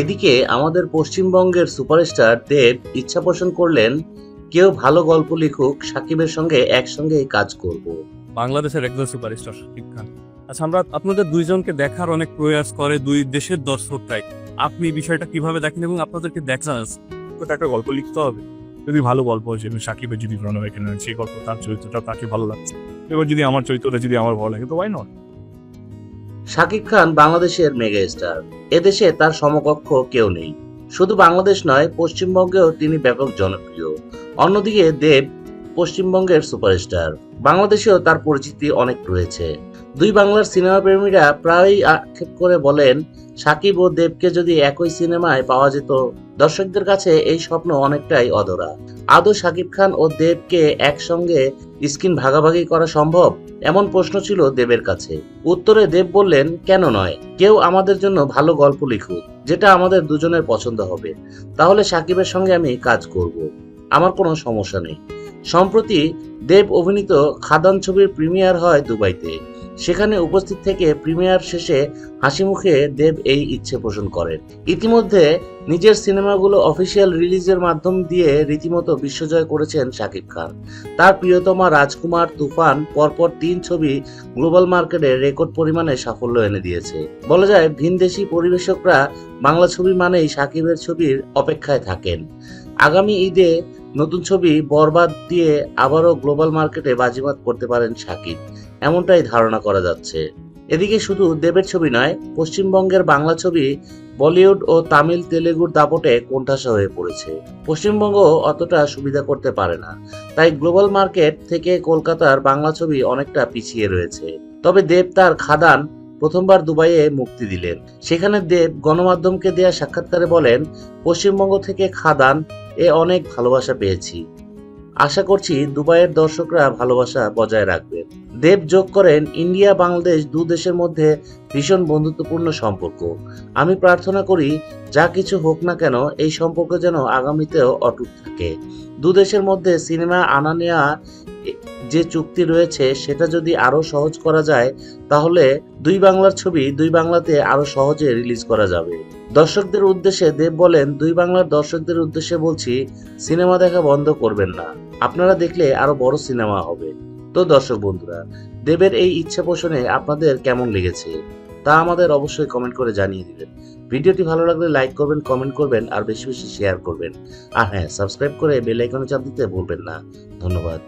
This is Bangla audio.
এদিকে আমাদের পশ্চিমবঙ্গের সুপারস্টার দেব ইচ্ছা পোষণ করলেন কেউ ভালো গল্প লিখুক সাকিবের সঙ্গে একসঙ্গে কাজ করব। বাংলাদেশের একজন সুপারস্টার শাকিব খান। আচ্ছা আমরা আপনাদের দুইজনকে দেখার অনেক প্রয়াস করে দুই দেশের দর্শকরাই আপনি বিষয়টা কীভাবে দেখেন এবং আপনাদেরকে দেখা তো একটা গল্প লিখতে হবে। যদি ভালো গল্প হয় যেমন সাকিবের যদি প্রণব এখানে সেই গল্প তার চরিত্রটা তাকে ভালো লাগছে। এবার যদি আমার চরিত্রটা যদি আমার ভালো লাগে তো ওয়াই নট শাকিব খান বাংলাদেশের মেগা স্টার এদেশে তার সমকক্ষ কেউ নেই। শুধু বাংলাদেশ নয়, পশ্চিমবঙ্গেও তিনি ব্যাপক জনপ্রিয়। অন্যদিকে দেব পশ্চিমবঙ্গের সুপারস্টার। বাংলাদেশেও তার পরিচিতি অনেক রয়েছে। দুই বাংলার সিনেমা প্রেমীরা প্রায়ই আক্ষেপ করে বলেন, সাকিব ও দেবকে যদি একই সিনেমায় পাওয়া যেত, দর্শকদের কাছে এই স্বপ্ন অনেকটাই অধরা। আদৌ সাকিব খান ও দেবকে একসঙ্গে স্ক্রিন ভাগাভাগি করা সম্ভব? এমন প্রশ্ন ছিল দেবের কাছে। উত্তরে দেব বললেন, কেন নয়, কেউ আমাদের জন্য ভালো গল্প লিখুক, যেটা আমাদের দুজনের পছন্দ হবে। তাহলে সাকিবের সঙ্গে আমি কাজ করব। আমার কোনো সমস্যা নেই। সম্প্রতি দেব অভিনীত খাদান ছবির প্রিমিয়ার হয় দুবাইতে। সেখানে উপস্থিত থেকে প্রিমিয়ার শেষে হাসি মুখে দেব এই ইচ্ছে পোষণ করেন। ইতিমধ্যে নিজের সিনেমাগুলো অফিসিয়াল রিলিজের মাধ্যম দিয়ে রীতিমতো বিশ্বজয় করেছেন শাকিব খান। তার প্রিয়তমা রাজকুমার তুফান পরপর তিন ছবি গ্লোবাল মার্কেটে রেকর্ড পরিমাণে সাফল্য এনে দিয়েছে। বলা যায় ভিনদেশি পরিবেশকরা বাংলা ছবি মানেই সাকিবের ছবির অপেক্ষায় থাকেন। আগামী ঈদে নতুন ছবি বরবাদ দিয়ে আবারও গ্লোবাল মার্কেটে বাজিমাত করতে পারেন সাকিব। এমনটাই ধারণা করা যাচ্ছে। এদিকে শুধু দেবের ছবি নয়, পশ্চিমবঙ্গের বাংলা ছবি বলিউড ও তামিল তেলেগুর দাপটে কোণঠাসা হয়ে পড়েছে। পশ্চিমবঙ্গ অতটা সুবিধা করতে পারে না। তাই গ্লোবাল মার্কেট থেকে কলকাতার বাংলা ছবি অনেকটা পিছিয়ে রয়েছে। তবে দেব তার খাদান প্রথমবার দুবাইয়ে মুক্তি দিলেন। সেখানে দেব গণমাধ্যমকে দেয়া সাক্ষাৎকারে বলেন, পশ্চিমবঙ্গ থেকে খাদান এ অনেক ভালোবাসা পেয়েছি। আশা করছি দুবাইয়ের দর্শকরা ভালোবাসা বজায় রাখবে। দেব যোগ করেন ইন্ডিয়া, বাংলাদেশ দু দেশের মধ্যে ভীষণ বন্ধুত্বপূর্ণ সম্পর্ক। আমি প্রার্থনা করি যা কিছু হোক না কেন এই সম্পর্ক যেন আগামীতেও অটুট থাকে। দু দেশের মধ্যে সিনেমা আনা নেওয়া যে চুক্তি রয়েছে সেটা যদি আরও সহজ করা যায়, তাহলে দুই বাংলার ছবি দুই বাংলাতে আরও সহজে রিলিজ করা যাবে। দর্শকদের উদ্দেশ্যে দেব বলেন, দুই বাংলার দর্শকদের উদ্দেশ্যে বলছি, সিনেমা দেখা বন্ধ করবেন না। আপনারা দেখলে আরও বড় সিনেমা হবে। তো দর্শক বন্ধুরা, দেবের এই ইচ্ছা পোষণে আপনাদের কেমন লেগেছে, তা আমাদের অবশ্যই কমেন্ট করে জানিয়ে দিবেন। ভিডিওটি ভালো লাগলে লাইক করবেন, কমেন্ট করবেন, আর বেশি বেশি শেয়ার করবেন। আর হ্যাঁ সাবস্ক্রাইব করে বেল আইকনে চাপ দিতে ভুলবেন না। ধন্যবাদ।